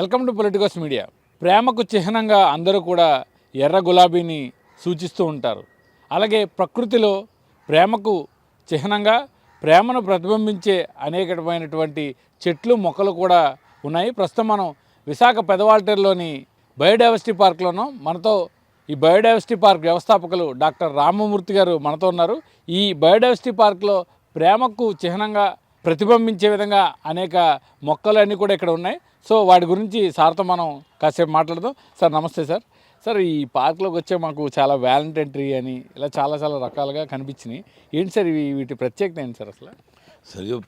Welcome to politicals media. ప్రేమకు చిహ్నంగా అందరూ కూడా ఎర్ర గులాబీని సూచిస్తూ ఉంటారు. అలాగే ప్రకృతిలో ప్రేమకు చిహ్నంగా ప్రేమను ప్రతిబింబించే అనేకమైనటువంటి చెట్లు మొక్కలు కూడా ఉన్నాయి. ప్రస్తుతం మనం విశాఖ పెదవాల్టర్లోని బయోడైవర్సిటీ పార్క్లోనూ మనతో ఈ బయోడైవర్సిటీ పార్క్ వ్యవస్థాపకులు డాక్టర్ రామమూర్తి గారు మనతో ఉన్నారు. ఈ బయోడైవర్సిటీ పార్క్లో ప్రేమకు చిహ్నంగా ప్రతిబింబించే విధంగా అనేక మొక్కలు అన్నీ కూడా ఇక్కడ ఉన్నాయి. సో వాటి గురించి సార్తో మనం కాసేపు మాట్లాడదాం. సార్ నమస్తే సార్. సార్ ఈ పార్క్లోకి వచ్చే మాకు చాలా వ్యాలంటైన్ ట్రీ అని ఇలా చాలా చాలా రకాలుగా కనిపించినాయి. ఏంటి సార్ ఇవి? వీటి ప్రత్యేకత ఏంటి సార్ అసలు? సరిగ్గా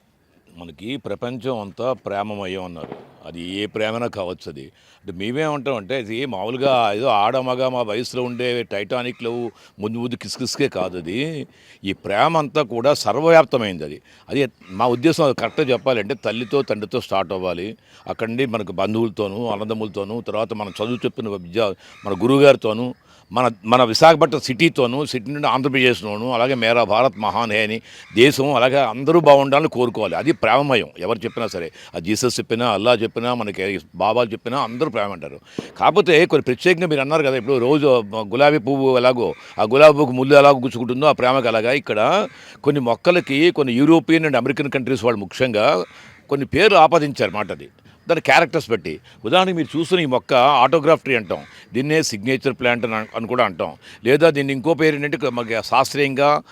మనకి ప్రపంచం అంతా ప్రేమమయం అన్నారు. అది ఏ ప్రేమనా కావచ్చు అది. అంటే మేమేమంటామంటే ఇది మామూలుగా ఏదో ఆడమగ మా వయసులో ఉండే టైటానిక్లు ముందు ముందు కిస్కిస్కే కాదు అది. ఈ ప్రేమ అంతా కూడా సర్వవ్యాప్తమైంది అది. అది మా ఉద్దేశం అది కరెక్ట్గా చెప్పాలంటే తల్లితో తండ్రితో స్టార్ట్ అవ్వాలి. అక్కడి నుండి మనకు బంధువులతోనూ అన్నదమ్ములతోనూ తర్వాత మనం చదువు చెప్పిన విద్యా మన గురువుగారితోనూ మన మన విశాఖపట్నం సిటీతోనూ సిటీ నుండి ఆంధ్రప్రదేశ్లోను అలాగే మేరా భారత్ మహాన్ అని దేశం అలాగే అందరూ బాగుండాలని కోరుకోవాలి. అది ప్రేమమయం ఎవరు చెప్పినా సరే. అది జీసస్ చెప్పినా అల్లా చెప్పినా మనకి బాబాలు చెప్పినా అందరూ ప్రేమ అంటారు కాకపోతే కొన్ని ప్రత్యేకంగా మీరు అన్నారు కదా ఇప్పుడు రోజు గులాబీ పువ్వు ఎలాగో ఆ గులాబీ పువ్వు ముళ్ళు ఎలాగో గుచ్చుకుంటుందో ఆ ప్రేమకు అలాగా ఇక్కడ కొన్ని మొక్కలకి కొన్ని యూరోపియన్ అండ్ అమెరికన్ కంట్రీస్ వాళ్ళు ముఖ్యంగా కొన్ని పేర్లు ఆపాదించారు మాట అది దాని క్యారెక్టర్స్ బట్టి. ఉదాహరణకి మీరు చూస్తున్న ఈ మొక్క ఆటోగ్రాఫ్ ట్రీ అంటాం. దీన్నే సిగ్నేచర్ ప్లాంట్ అని అని కూడా అంటాం. లేదా దీన్ని ఇంకో పేరు ఏంటంటే మనకి శాస్త్రీయంగా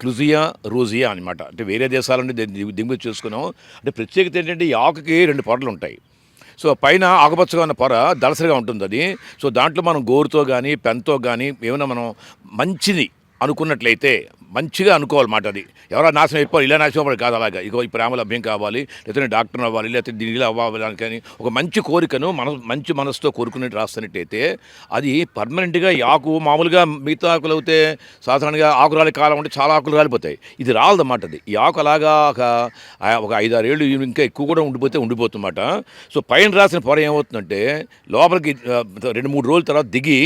క్లుజియా రోజియా అనమాట అంటే వేరే దేశాల నుండి దీన్ని దిగుమతి చేసుకున్నాం అంటే ప్రత్యేకత ఏంటంటే ఈ ఆకుకి రెండు పొరలు ఉంటాయి సో పైన ఆకుపచ్చగా ఉన్న పొర దళసరిగా ఉంటుంది అది. సో దాంట్లో మనం గోరుతో కానీ పెన్తో కానీ ఏమైనా మనం మంచిది అనుకున్నట్లయితే మంచిగా అనుకోవాలి మాట అది. ఎవరో నాశనం అయిపోవాలి ఇలా నాశనం అవ్వాలి కాదు అలాగా. ఇగో ఈ ప్రేమ లభ్యం కావాలి లేకపోతే డాక్టర్ అవ్వాలి లేకపోతే దీని ఇలా అవ్వాలి అని కానీ ఒక మంచి కోరికను మన మంచి మనసుతో కోరుకునేట్టు రాస్తున్నట్టయితే అది పర్మనెంట్గా ఈ ఆకు మామూలుగా మిగతా ఆకులు అవుతే సాధారణంగా ఆకు రాలి కాలం అంటే చాలా ఆకులు రాలిపోతాయి. ఇది రాలదన్నమాట అది. ఈ ఆకు అలాగా ఒక ఒక ఐదారేళ్ళు ఇంకా ఎక్కువ కూడా ఉండిపోతే ఉండిపోతుందన్నమాట సో పైన రాసిన పొర ఏమవుతుందంటే లోపలికి రెండు మూడు రోజుల తర్వాత దిగి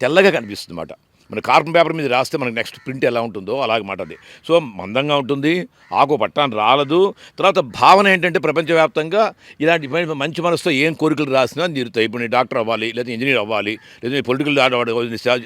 తెల్లగా కనిపిస్తుంది అన్నమాట మన కార్బన్ పేపర్ మీద రాస్తే మనకి నెక్స్ట్ ప్రింట్ ఎలా ఉంటుందో అలాగే మాట అది సో మందంగా ఉంటుంది ఆకు పట్టాన్ని రాలదు. తర్వాత భావన ఏంటంటే ప్రపంచవ్యాప్తంగా ఇలాంటి మంచి మనసుతో ఏం కోరికలు రాసినా తీరుతాయి ఇప్పుడు నేను డాక్టర్ అవ్వాలి లేదా ఇంజనీర్ అవ్వాలి లేదా పొలిటికల్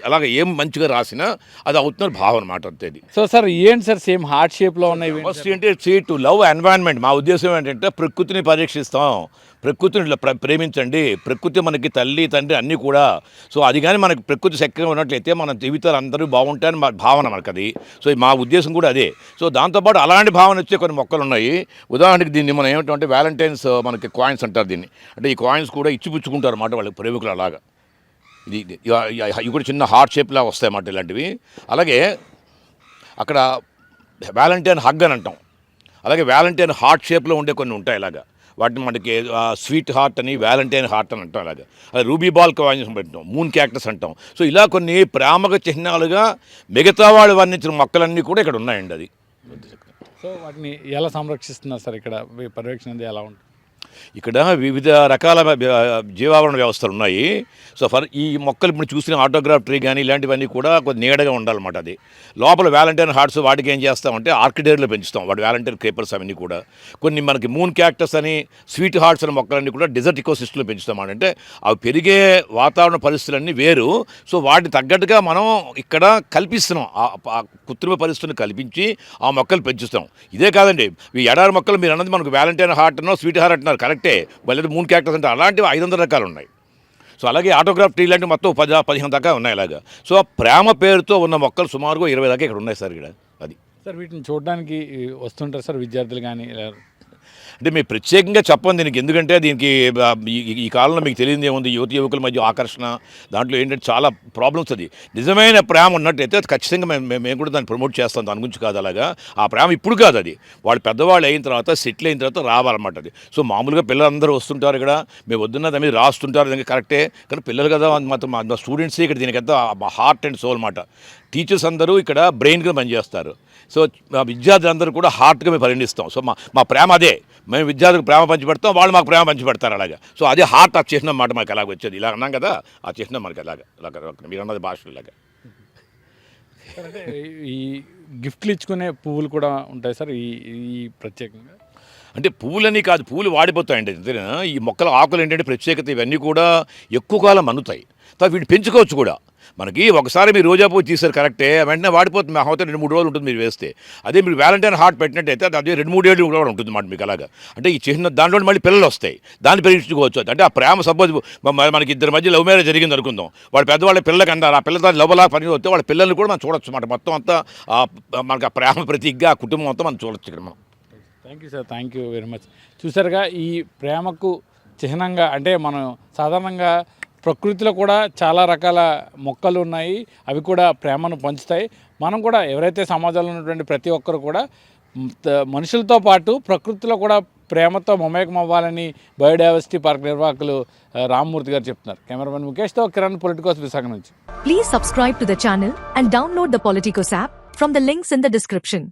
అలాగే ఏం మంచిగా రాసినా అది అవుతున్న భావన మాట అంతే అది సో సార్ ఏంటి సార్ సేమ్ హార్ట్ షేప్లో ఉన్నాయి? ఫస్ట్ ఏంటి సీ టు లవ్ ఎన్వైరన్మెంట్ మా ఉద్దేశం ఏంటంటే ప్రకృతిని పరీక్షిస్తాం. ప్రకృతిని ఇట్లా ప్ర- ప్రేమించండి. ప్రకృతి మనకి తల్లి తండ్రి అన్నీ కూడా. సో అది కానీ మనకి ప్రకృతి చక్కగా ఉన్నట్లయితే మన జీవితాలు అందరూ బాగుంటాయని మా భావన మనకు అది సో మా ఉద్దేశం కూడా అదే. సో దాంతోపాటు అలాంటి భావన వచ్చే కొన్ని మొక్కలు ఉన్నాయి. ఉదాహరణకి దీన్ని మనం ఏమిటంటే వ్యాలంటైన్స్ మనకి కాయిన్స్ అంటారు దీన్ని. అంటే ఈ కాయిన్స్ కూడా ఇచ్చిపుచ్చుకుంటారు అన్నమాట వాళ్ళ ప్రేమికులు అలాగా. ఇది ఇవి కూడా చిన్న హార్ట్ షేప్లా వస్తాయన్నమాట ఇలాంటివి. అలాగే అక్కడ వ్యాలంటైన్ హగ్ అని అంటాం. అలాగే వ్యాలంటైన్ హార్ట్ షేప్లో ఉండే కొన్ని ఉంటాయి ఇలాగా. వాటిని మనకి స్వీట్ హార్ట్ అని వ్యాలంటైన్ హార్ట్ అని అంటాం అలాగే అది రూబీ బాల్ కాయిన్స్ అంటాం మూన్ క్యాక్టస్ అంటాం. సో ఇలా కొన్ని ప్రామక చిహ్నాలుగా మిగతా వాళ్ళు వర్ణించిన మొక్కలన్నీ కూడా ఇక్కడ ఉన్నాయండి అది. సో వాటిని ఎలా సంరక్షిస్తున్నారు సార్ ఇక్కడ? పర్యవేక్షణ ఎలా ఉంటుంది? ఇక్కడ వివిధ రకాల జీవావరణ వ్యవస్థలు ఉన్నాయి. సో ఫర్ ఈ మొక్కలు ఇప్పుడు చూసిన ఆటోగ్రాఫ్ ట్రీ కానీ ఇలాంటివన్నీ కూడా కొద్ది నీడగా ఉండాలన్నమాట అది. లోపల వ్యాలంటైన్ హార్ట్స్ వాటికి ఏం చేస్తామంటే ఆర్కిడేర్లు పెంచుతాం. వాటి వ్యాలంటైన్ క్రేపర్స్ అవన్నీ కూడా. కొన్ని మనకి మూన్ క్యాక్టస్ అని స్వీట్ హార్ట్స్ అనే మొక్కలన్నీ కూడా డిజర్ట్ ఇకోసిస్టంలో పెంచుతాం అంటే అవి పెరిగే వాతావరణ పరిస్థితులన్నీ వేరు. సో వాటికి తగ్గట్టుగా మనం ఇక్కడ కల్పిస్తున్నాం. ఆ- కృత్రిమ పరిస్థితులను కల్పించి ఆ మొక్కలు పెంచుతాం. ఇదే కాదండి. ఈ ఎడారి మొక్కలు మీరు అన్నది మనకు వ్యాలంటైన్ హార్ట్ అన్నో స్వీట్ హార్ట్ అంటున్నారు. కరెక్టే. లేదా మూడు క్యారెక్టర్స్ అంటే అలాంటివి ఐదు వందల రకాలు ఉన్నాయి సో అలాగే ఆటోగ్రాఫ్ టీ లాంటివి మొత్తం పది పదిహేను దాకా ఉన్నాయి అలాగా సో ఆ ప్రేమ పేరుతో ఉన్న మొక్కలు సుమారుగా ఇరవై దాకా ఇక్కడ ఉన్నాయి సార్ ఇక్కడ. అది. సార్ వీటిని చూడడానికి వస్తుంటారు సార్ విద్యార్థులు కానీ అంటే మీరు ప్రత్యేకంగా చెప్పండి దీనికి. ఎందుకంటే దీనికి ఈ- కాలంలో మీకు తెలియదు ఏముంది? యువతి యువకుల మధ్య ఆకర్షణ దాంట్లో ఏంటంటే చాలా ప్రాబ్లమ్స్ అది. నిజమైన ప్రేమ ఉన్నట్టయితే అది ఖచ్చితంగా మేము మేము- మేము కూడా దాన్ని ప్రమోట్ చేస్తాం. దాని గురించి కాదు అలాగా. ఆ ప్రేమ ఇప్పుడు కాదు అది. వాళ్ళు పెద్దవాళ్ళు అయిన తర్వాత సెటిల్ అయిన తర్వాత రావాలన్నమాట అది. సో మామూలుగా పిల్లలందరూ వస్తుంటారు ఇక్కడ. మేము వద్దున్న దాని మీద రాస్తుంటారు. దానికి కరెక్టే కానీ పిల్లలు కదా మాత్రం మా స్టూడెంట్స్ ఇక్కడ దీనికంతా హార్ట్ అండ్ సోల్ అనమాట టీచర్స్ అందరూ ఇక్కడ బ్రెయిన్గా పనిచేస్తారు. సో మా విద్యార్థులందరూ కూడా హార్ట్గా మేము పరిగణిస్తాం. సో మా మా ప్రేమ అదే. మేము విద్యార్థులకు ప్రేమ పంచిపెడతాం వాళ్ళు మాకు ప్రేమ పంచిపెడతారు అలాగా. సో అదే హార్ట్ ఆ చిహ్నం మాట మాకు అలాగ వచ్చేది. ఇలా అన్నాం కదా ఆ చిహ్నం మనకి అలాగా మీరు అన్నది భాష ఇలాగా. ఈ గిఫ్ట్లు ఇచ్చుకునే పువ్వులు కూడా ఉంటాయి సార్ ఈ ఈ ప్రత్యేకంగా? అంటే పువ్వులని కాదు పువ్వులు వాడిపోతాయండి. అంతేనా ఈ మొక్కల ఆకులు ఏంటంటే ప్రత్యేకత ఇవన్నీ కూడా ఎక్కువ కాలం మన్నుతాయి తర్వాత వీటిని పెంచుకోవచ్చు కూడా. మనకి ఒకసారి మీరు రోజా పువ్వు తీసారు కరెక్టే వెంటనే వాడిపోతుంది అవతల రెండు మూడు రోజులు ఉంటుంది మీరు వేస్తే. అదే మీరు వ్యాలంటైన్ హార్ట్ పెట్టినట్టయితే అది అదే రెండు మూడు ఏళ్ళు కూడా ఉంటుంది మాట మీకు అలాగా. అంటే ఈ చిన్న దాంట్లో మళ్ళీ పిల్లలు వస్తాయి. దాన్ని పెరిగించుకోవచ్చు అంటే ఆ ప్రేమ సపోజ్ మనకి ఇద్దరి మధ్య లవ్ మ్యారేజ్ జరిగింది అనుకుందాం. వాళ్ళ పెద్దవాళ్ళ పిల్లలకి అన్నారు ఆ పిల్లలతో లవ్లా పని వస్తే వాళ్ళ పిల్లల్ని కూడా మనం చూడొచ్చు అన్నమాట మొత్తం అంతా మనకి ఆ ప్రేమ ప్రతిగ్గా ఆ కుటుంబం అంతా మనం చూడొచ్చు ఇక్కడ మనం. Thank you sir thank you very much చూసారుగా ఈ ప్రేమకు చిహ్నంగా అంటే మనం సాధారణంగా ప్రకృతిలో కూడా చాలా రకాల మొక్కలు ఉన్నాయి. అవి కూడా ప్రేమను పంచుతాయి. మనం కూడా ఎవరైతే సమాజంలో ఉన్నటువంటి ప్రతి ఒక్కరు కూడా మనుషులతో పాటు ప్రకృతిలో కూడా ప్రేమతో మమేకం అవ్వాలని బయోడైవర్సిటీ పార్క్ నిర్వాహకులు రామ్మూర్తి గారు చెప్తున్నారు. కెమెరామెన్ ముఖేష్తో కిరణ్ పొలిటికోస్ విశాఖ నుంచి. Please subscribe to the channel and download the politicos app from the links in the description